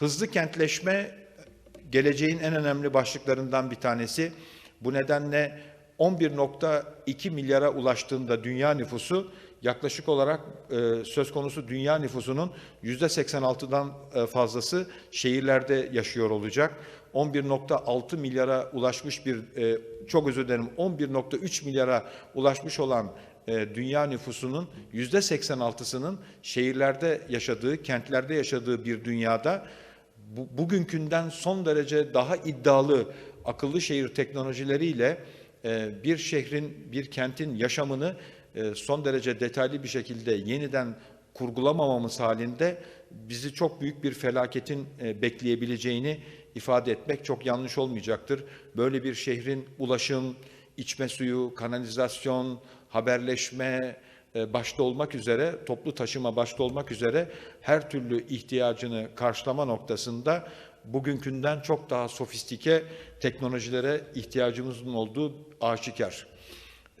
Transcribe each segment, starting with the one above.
Hızlı kentleşme geleceğin en önemli başlıklarından bir tanesi. Bu nedenle 11.2 milyara ulaştığında dünya nüfusu yaklaşık olarak e, söz konusu dünya nüfusunun %86'dan e, fazlası şehirlerde yaşıyor olacak. 11.6 milyara ulaşmış bir, e, çok özür dilerim 11.3 milyara ulaşmış olan e, dünya nüfusunun %86'sının şehirlerde yaşadığı, kentlerde yaşadığı bir dünyada bu, bugünkünden son derece daha iddialı akıllı şehir teknolojileriyle e, bir şehrin, bir kentin yaşamını e, son derece detaylı bir şekilde yeniden kurgulamamamız halinde bizi çok büyük bir felaketin e, bekleyebileceğini ifade etmek çok yanlış olmayacaktır. Böyle bir şehrin ulaşım, içme suyu, kanalizasyon, haberleşme başta olmak üzere, toplu taşıma başta olmak üzere her türlü ihtiyacını karşılama noktasında bugünkünden çok daha sofistike teknolojilere ihtiyacımızın olduğu aşikar.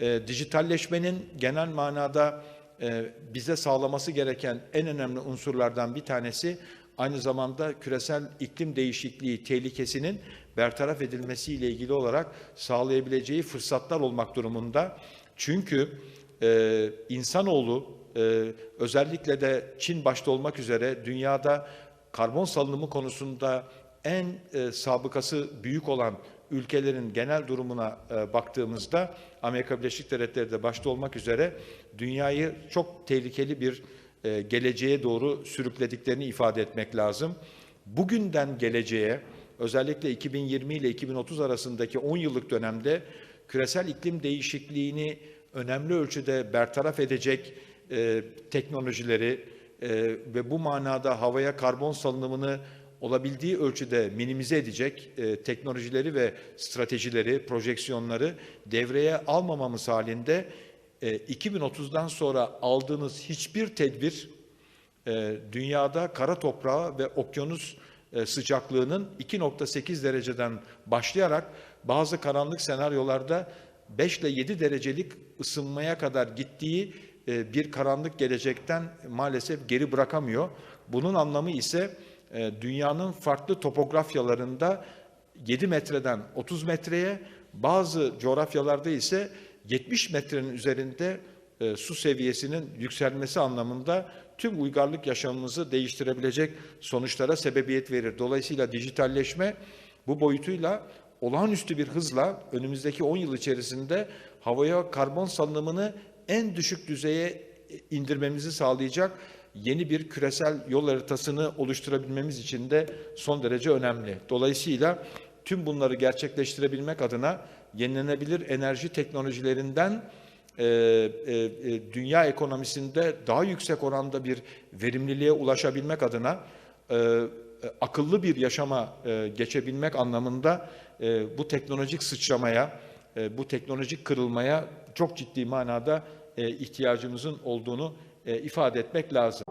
E, dijitalleşmenin genel manada e, bize sağlaması gereken en önemli unsurlardan bir tanesi aynı zamanda küresel iklim değişikliği tehlikesinin bertaraf edilmesiyle ilgili olarak sağlayabileceği fırsatlar olmak durumunda. Çünkü e, insanoğlu e, özellikle de Çin başta olmak üzere dünyada karbon salınımı konusunda en e, sabıkası büyük olan ülkelerin genel durumuna e, baktığımızda Amerika Birleşik Devletleri de başta olmak üzere dünyayı çok tehlikeli bir e, geleceğe doğru sürüklediklerini ifade etmek lazım. Bugünden geleceğe özellikle 2020 ile 2030 arasındaki 10 yıllık dönemde küresel iklim değişikliğini önemli ölçüde bertaraf edecek e, teknolojileri e, ve bu manada havaya karbon salınımını olabildiği ölçüde minimize edecek e, teknolojileri ve stratejileri, projeksiyonları devreye almamamız halinde e, 2030'dan sonra aldığınız hiçbir tedbir e, dünyada kara toprağı ve okyanus sıcaklığının 2.8 dereceden başlayarak bazı karanlık senaryolarda 5 ile 7 derecelik ısınmaya kadar gittiği e, bir karanlık gelecekten maalesef geri bırakamıyor. Bunun anlamı ise e, dünyanın farklı topografyalarında 7 metreden 30 metreye, bazı coğrafyalarda ise 70 metrenin üzerinde e, su seviyesinin yükselmesi anlamında tüm uygarlık yaşamımızı değiştirebilecek sonuçlara sebebiyet verir. Dolayısıyla dijitalleşme bu boyutuyla olağanüstü bir hızla önümüzdeki 10 yıl içerisinde havaya karbon salınımını en düşük düzeye indirmemizi sağlayacak yeni bir küresel yol haritasını oluşturabilmemiz için de son derece önemli. Dolayısıyla tüm bunları gerçekleştirebilmek adına yenilenebilir enerji teknolojilerinden e, e, e, dünya ekonomisinde daha yüksek oranda bir verimliliğe ulaşabilmek adına e, e, akıllı bir yaşama e, geçebilmek anlamında e, bu teknolojik sıçramaya, e, bu teknolojik kırılmaya çok ciddi manada e, ihtiyacımızın olduğunu e, ifade etmek lazım.